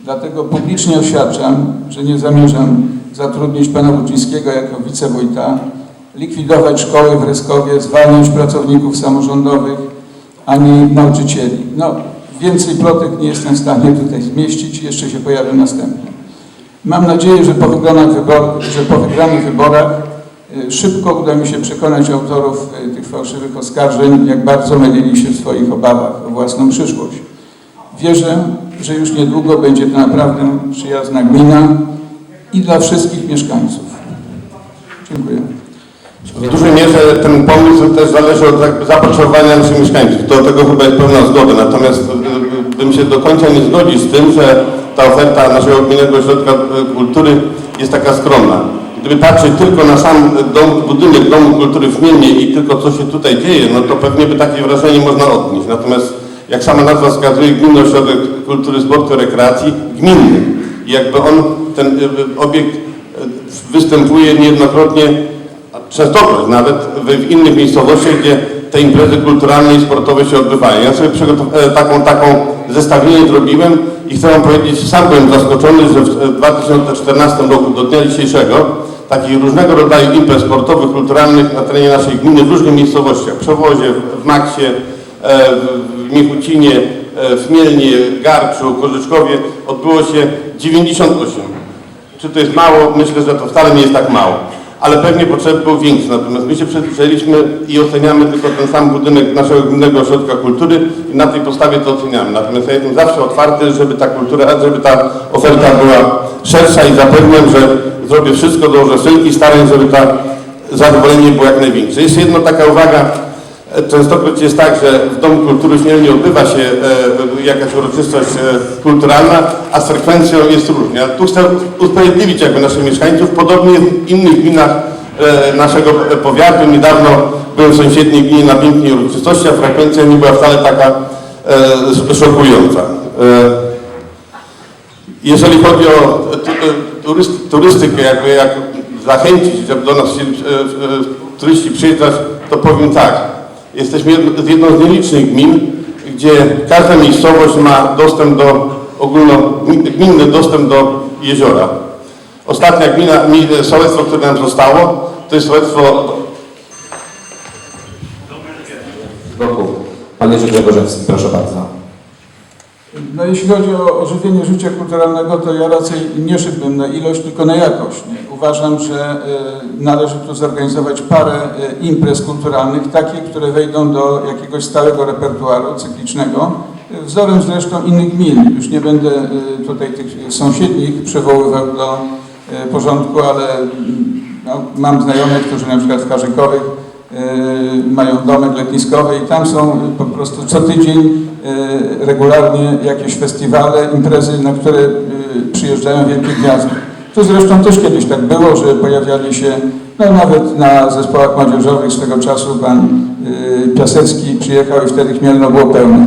Dlatego publicznie oświadczam, że nie zamierzam zatrudnić pana Wójcińskiego jako wicewójta, likwidować szkoły w Ryskowie, zwalniać pracowników samorządowych, ani nauczycieli. No, więcej plotek nie jestem w stanie tutaj zmieścić, jeszcze się pojawią następne. Mam nadzieję, że po wygranych, wybor, że po wygranych wyborach y, szybko uda mi się przekonać autorów y, tych fałszywych oskarżeń, jak bardzo mylili się w swoich obawach o własną przyszłość. Wierzę, że już niedługo będzie to naprawdę przyjazna gmina i dla wszystkich mieszkańców. Dziękuję. W dużej mierze ten pomysł też zależy od zapotrzebowania naszych mieszkańców. Do tego chyba jest pełna zgoda. Natomiast y, bym się do końca nie zgodził z tym, że ta oferta naszego Gminnego Ośrodka y, Kultury jest taka skromna. Gdyby patrzeć tylko na sam dom, budynek Domu Kultury w Mielnie i tylko co się tutaj dzieje, no to pewnie by takie wrażenie można odnieść. Natomiast jak sama nazwa wskazuje, Gminny Ośrodek Kultury, Sportu Rekreacji, gminny. I jakby on, ten y, y, obiekt y, występuje niejednokrotnie częstokroć nawet w, innych miejscowościach, gdzie te imprezy kulturalne i sportowe się odbywają. Ja sobie e, taką, taką zestawienie zrobiłem i chcę Wam powiedzieć, sam byłem zaskoczony, że w e, 2014 roku do dnia dzisiejszego takich różnego rodzaju imprez sportowych, kulturalnych na terenie naszej gminy w różnych miejscowościach, w Przewozie, w Maksie, e, w Michucinie, e, w Mielnie, Garczu, Korzyczkowie odbyło się 98. Czy to jest mało? Myślę, że to wcale nie jest tak mało. Ale pewnie potrzeby były większe. Natomiast my się przyjrzeliśmy i oceniamy tylko ten sam budynek naszego Gminnego Ośrodka Kultury i na tej podstawie to oceniamy. Natomiast ja jestem zawsze otwarty, żeby ta kultura, żeby ta oferta była szersza i zapewniam, że zrobię wszystko, dołożę wszelkich starań, żeby ta zadowolenie było jak największe. Jeszcze jedna taka uwaga. Częstokroć jest tak, że w Domu Kultury w Mielnie odbywa się e, jakaś uroczystość e, kulturalna, a z frekwencją jest różnie. Tu chcę usprawiedliwić jakby naszych mieszkańców. Podobnie w innych gminach e, naszego powiatu. Niedawno byłem w sąsiedniej gminie na pięknej uroczystości, a frekwencja nie była wcale taka e, szokująca. E, jeżeli chodzi o e, turyst, turystykę, jakby jak zachęcić, żeby do nas e, e, turyści przyjeżdżać, to powiem tak. Jesteśmy jedną z nielicznych gmin, gdzie każda miejscowość ma dostęp do ogólno, gminny dostęp do jeziora. Ostatnia gmina, mi- sołectwo, które nam zostało, to jest sołectwo. Pan Jerzy Grzegorzewski, proszę bardzo. No jeśli chodzi o ożywienie życia kulturalnego, to ja raczej nie szybłem na ilość, tylko na jakość. Uważam, że e, należy tu zorganizować parę e, imprez kulturalnych, takich, które wejdą do jakiegoś stałego repertuaru cyklicznego, e, wzorem zresztą innych gmin. Już nie będę tutaj tych sąsiednich przywoływał do porządku, ale mm, no, mam znajomych, którzy na przykład w Karzykowych mają domek letniskowy i tam są po prostu co tydzień regularnie jakieś festiwale, imprezy, na które e, przyjeżdżają wielkie gwiazdy. Tu zresztą też kiedyś tak było, że pojawiali się, no nawet na zespołach młodzieżowych swego czasu pan e, Piasecki przyjechał i wtedy Chmielno było pełne.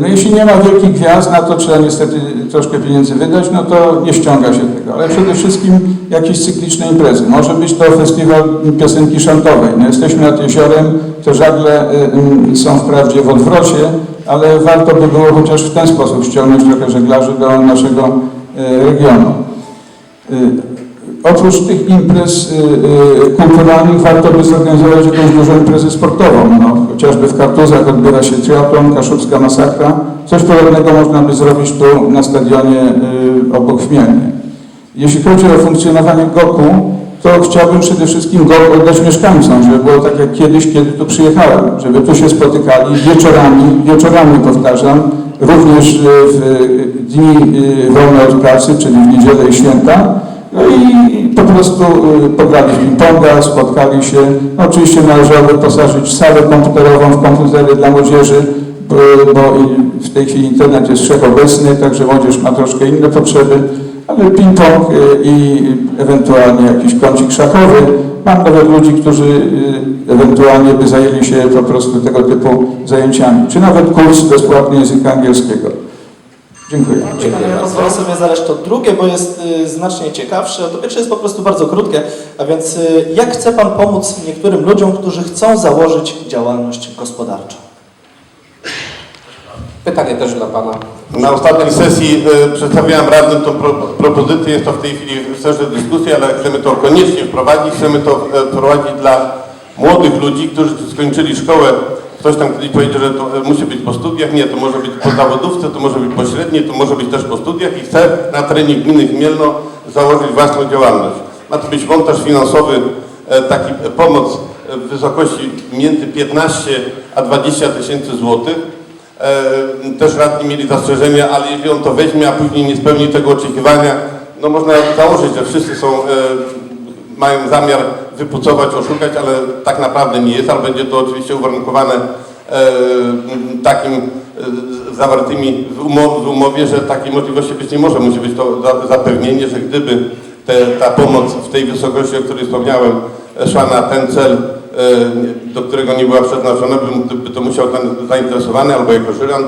No jeśli nie ma wielkich gwiazd, na to trzeba niestety troszkę pieniędzy wydać, no to nie ściąga się tego. Ale przede wszystkim jakieś cykliczne imprezy. Może być to festiwal piosenki szantowej. No jesteśmy nad jeziorem, te żagle y, y, są wprawdzie w odwrocie, ale warto by było chociaż w ten sposób ściągnąć trochę żeglarzy do naszego y, regionu. Y, Oprócz tych imprez y, kulturalnych warto by zorganizować jakąś dużą imprezę sportową. No, chociażby w Kartuzach odbywa się triatlon, kaszubska masakra. Coś podobnego można by zrobić tu na stadionie obok w Mielnie. Jeśli chodzi o funkcjonowanie GOK-u, to chciałbym przede wszystkim GOK oddać mieszkańcom, żeby było tak jak kiedyś, kiedy tu przyjechałem, żeby tu się spotykali. Wieczorami, wieczorami powtarzam, również y, w dni y, wolne od pracy, czyli w niedzielę i święta, no i po prostu pograli ping-ponga, spotkali się. Oczywiście należało wyposażyć salę komputerową w komputery dla młodzieży, bo, w tej chwili internet jest wszechobecny, także młodzież ma troszkę inne potrzeby, ale ping-pong y, i ewentualnie jakiś kącik szachowy. Mam nawet ludzi, którzy y, ewentualnie by zajęli się po prostu tego typu zajęciami, czy nawet kurs bezpłatny języka angielskiego. Dziękuję. Dziękuję Ja pozwolę sobie zadać to drugie, bo jest y, znacznie ciekawsze. To pierwsze jest po prostu bardzo krótkie. A więc jak chce Pan pomóc niektórym ludziom, którzy chcą założyć działalność gospodarczą? Pytanie też dla Pana. Na ostatniej sesji e, przedstawiałem radnym tą pro, propozycję, jest to w tej chwili w serze dyskusji, ale chcemy to koniecznie wprowadzić, chcemy to e, wprowadzić dla młodych ludzi, którzy skończyli szkołę. Ktoś tam kiedyś powiedział, że to e, musi być po studiach, nie, to może być po zawodówce, to może być po średniej, to może być też po studiach i chce na terenie gminy Chmielno założyć własną działalność. Ma to być montaż finansowy, e, taki pomoc w wysokości między 15 a 20 tysięcy złotych. E, też radni mieli zastrzeżenia, ale jeżeli on to weźmie, a później nie spełni tego oczekiwania, no można założyć, że wszyscy są, e, mają zamiar wypucować, oszukać, ale tak naprawdę nie jest, ale będzie to oczywiście uwarunkowane e, takim zawartymi w umowie, w umowie, że takiej możliwości być nie może. Musi być to za- zapewnienie, że gdyby te, ta pomoc w tej wysokości, o której wspomniałem, szła na ten cel, do którego nie była przeznaczona, by, to musiał ten zainteresowany albo jako żyrant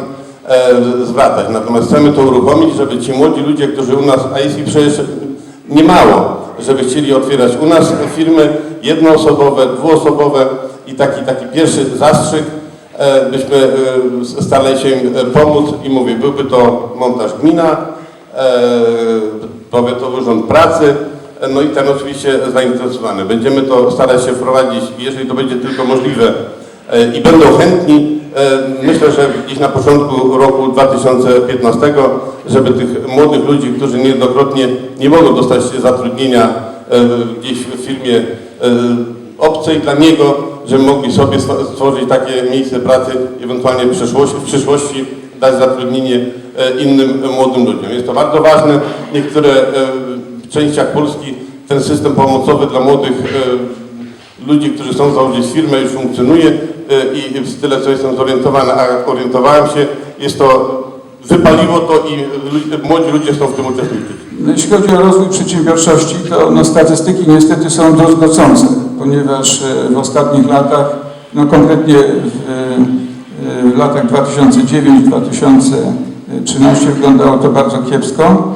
e, zwracać. Natomiast chcemy to uruchomić, żeby ci młodzi ludzie, którzy u nas, a jest ich przecież niemało, żeby chcieli otwierać u nas firmy jednoosobowe, dwuosobowe i taki, taki pierwszy zastrzyk, e, byśmy e, starali się im e, pomóc i mówię, byłby to montaż gmina, e, Powiatowy Urząd Pracy, e, no i ten oczywiście zainteresowany. Będziemy to starać się wprowadzić, jeżeli to będzie tylko możliwe e, i będą chętni, e, myślę, że gdzieś na początku roku 2015, żeby tych młodych ludzi, którzy niejednokrotnie nie mogą dostać zatrudnienia e, gdzieś w firmie obcej dla niego, żeby mogli sobie stwo- stworzyć takie miejsce pracy, ewentualnie w przyszłości, w przyszłości dać zatrudnienie innym młodym ludziom. Jest to bardzo ważne. Niektóre częściach Polski ten system pomocowy dla młodych e, ludzi, którzy chcą założyć firmę, już funkcjonuje e, i z tyle, co jestem zorientowany, a orientowałem się, jest to, wypaliło to i młodzi ludzie chcą w tym uczestniczyć. No, Jeśli chodzi o rozwój przedsiębiorczości, to no, statystyki niestety są druzgocące, ponieważ e, w ostatnich latach, no konkretnie w, w latach 2009-2013 wyglądało to bardzo kiepsko.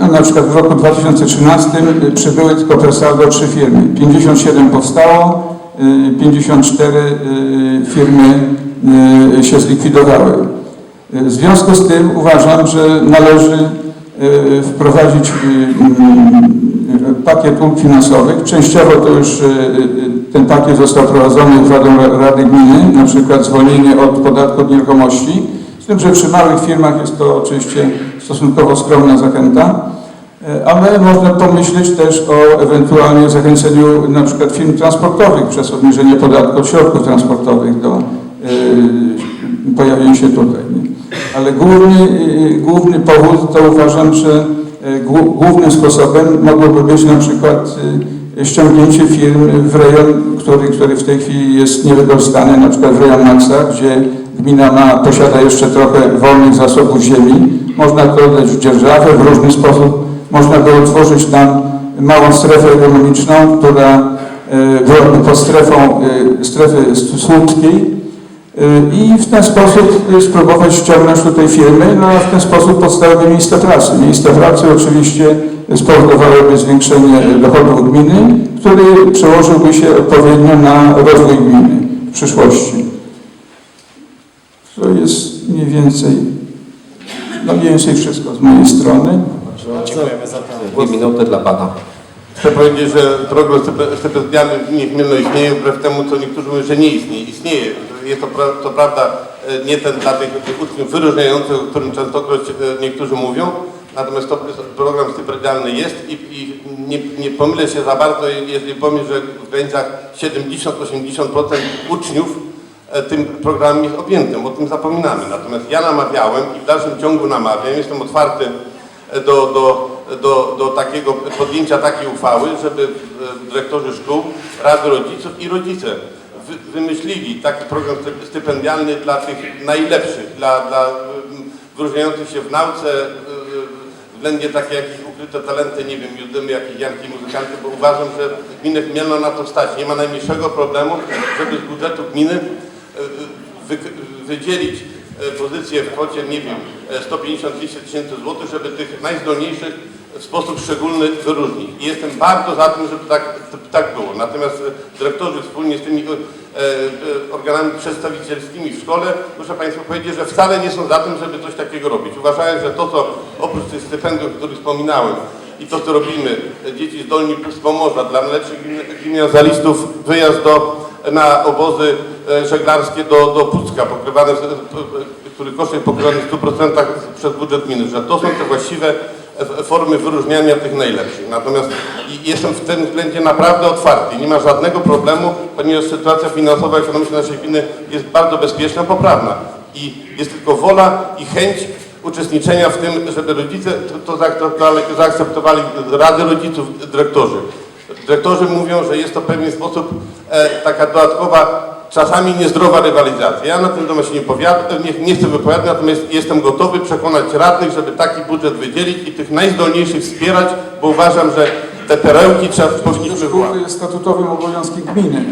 No, na przykład w roku 2013 przybyły tylko per saldo trzy firmy. 57 powstało, e, 54 e, firmy e, się zlikwidowały. W związku z tym uważam, że należy wprowadzić pakiet ulg finansowych. Częściowo to już ten pakiet został wprowadzony uchwałą Ra- Rady Gminy, na przykład zwolnienie od podatku od nieruchomości. Tym, że przy małych firmach jest to oczywiście stosunkowo skromna zachęta. Ale można pomyśleć też o ewentualnie zachęceniu na przykład firm transportowych przez obniżenie podatku od środków transportowych do e, pojawienia się tutaj. Ale główny, e, główny powód to uważam, że e, głó- głównym sposobem mogłoby być na przykład ściągnięcie firm w rejon, który, który w tej chwili jest niewykorzystany, na przykład w rejon Maxa, gdzie gmina ma, posiada jeszcze trochę wolnych zasobów ziemi. Można to oddać w dzierżawę w różny sposób. Można by utworzyć tam małą strefę ekonomiczną, która e, byłaby pod strefą e, strefy słupskiej i w ten sposób spróbować ściągnąć tutaj firmy, no a w ten sposób powstałyby miejsca pracy. Miejsca pracy oczywiście spowodowałyby zwiększenie dochodów gminy, który przełożyłby się odpowiednio na rozwój gminy w przyszłości. To jest mniej więcej, no mniej więcej wszystko z mojej strony. Dziękujemy za to. Dwie minuty dla Pana. Chcę powiedzieć, że program stype- stypendialny w gminie Chmielno istnieje, wbrew temu, co niektórzy mówią, że nie istnieje. Istnieje. Jest to, pra- to prawda e, nie ten dla tych, tych uczniów wyróżniających, o którym częstokroć e, niektórzy mówią, natomiast to program stypendialny jest i, i nie, nie pomylę się za bardzo, jeżeli powiem, że w granicach 70-80% uczniów tym programem jest objętym, o tym zapominamy. Natomiast ja namawiałem i w dalszym ciągu namawiam, jestem otwarty e, do, do, do, do takiego podjęcia takiej uchwały, żeby e, dyrektorzy szkół, rady rodziców i rodzice wy, wymyślili taki program styp- stypendialny dla tych najlepszych, dla, dla em, wyróżniających się w nauce, e, względnie takie jakieś ukryte talenty, nie wiem, judymy, jakieś janki, muzykanty, bo uważam, że gminę Chmielno na to stać. Nie ma najmniejszego problemu, żeby z budżetu gminy e, wy, wydzielić e, pozycję w kwocie, nie wiem, e, 150-200 tysięcy złotych, żeby tych najzdolniejszych w sposób szczególny wyróżnić. I jestem bardzo za tym, żeby tak tak było. Natomiast e, dyrektorzy wspólnie z tymi e, e, organami przedstawicielskimi w szkole, muszę Państwu powiedzieć, że wcale nie są za tym, żeby coś takiego robić. Uważają, że to, co oprócz tych stypendiów, o których wspominałem i to, co robimy, e, dzieci zdolni plus Pomorza, dla młodszych gimna- gimnazjalistów wyjazd do, na obozy e, żeglarskie do, do Pucka, pokrywane, e, który koszt jest pokrywany w 100% przez budżet gminy, że to są te właściwe e, formy wyróżniania tych najlepszych. Natomiast jestem w tym względzie naprawdę otwarty. Nie ma żadnego problemu, ponieważ sytuacja finansowa i ekonomiczna naszej gminy jest bardzo bezpieczna, poprawna. I jest tylko wola i chęć uczestniczenia w tym, żeby rodzice to, to zaakceptowali, zaakceptowali rady rodziców, dyrektorzy. Dyrektorzy mówią, że jest to w pewien sposób e, taka dodatkowa, czasami niezdrowa rywalizacja. Ja na ten temat się nie, powiad- nie, nie chcę wypowiadać, natomiast jestem gotowy przekonać radnych, żeby taki budżet wydzielić i tych najzdolniejszych wspierać, bo uważam, że te perełki trzeba powinniśmy Do szkół jest statutowym obowiązkiem gminy.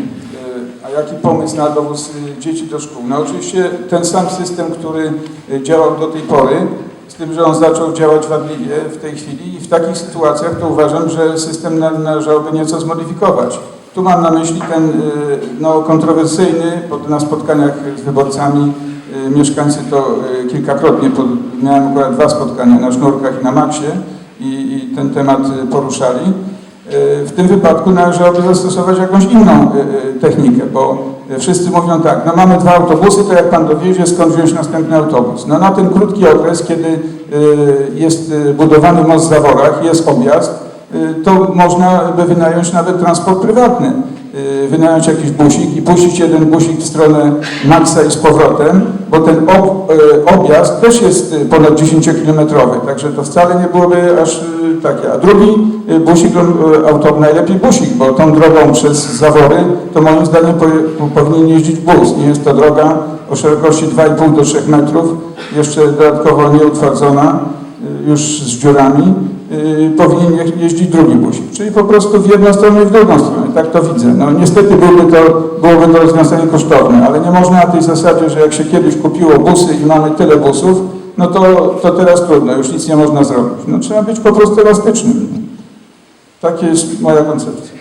E, A jaki pomysł na dowóz e, dzieci do szkół? No oczywiście ten sam system, który e, działał do tej pory, z tym, że on zaczął działać wadliwie w tej chwili i w takich sytuacjach to uważam, że system na- należałoby nieco zmodyfikować. Tu mam na myśli ten e, no, kontrowersyjny, bo na spotkaniach z wyborcami e, mieszkańcy to e, kilkakrotnie, pod, miałem akurat dwa spotkania na Sznurkach i na Maksie i, i ten temat poruszali. W tym wypadku należałoby zastosować jakąś inną technikę, bo wszyscy mówią tak, no mamy dwa autobusy, to jak pan dowiezie, skąd wziąć następny autobus? No na ten krótki okres, kiedy jest budowany most w Zaworach, jest objazd, to można by wynająć nawet transport prywatny. E, Wynająć jakiś busik i puścić jeden busik w stronę Maxa i z powrotem, bo ten e, objazd też jest ponad 10-kilometrowy, także to wcale nie byłoby aż takie. A drugi busik, e, auto, najlepiej busik, bo tą drogą przez Zawory, to moim zdaniem po, powinien jeździć bus. Nie jest to droga o szerokości 2,5 do 3 metrów, jeszcze dodatkowo nieutwardzona, już z dziurami. E, Powinien je- jeździć drugi busik, czyli po prostu w jedną stronę i w drugą stronę, tak to widzę. No niestety byłoby to, byłoby to rozwiązanie kosztowne, ale nie można na tej zasadzie, że jak się kiedyś kupiło busy i mamy tyle busów, no to, to teraz trudno, już nic nie można zrobić. No trzeba być po prostu elastycznym. Taka jest moja koncepcja.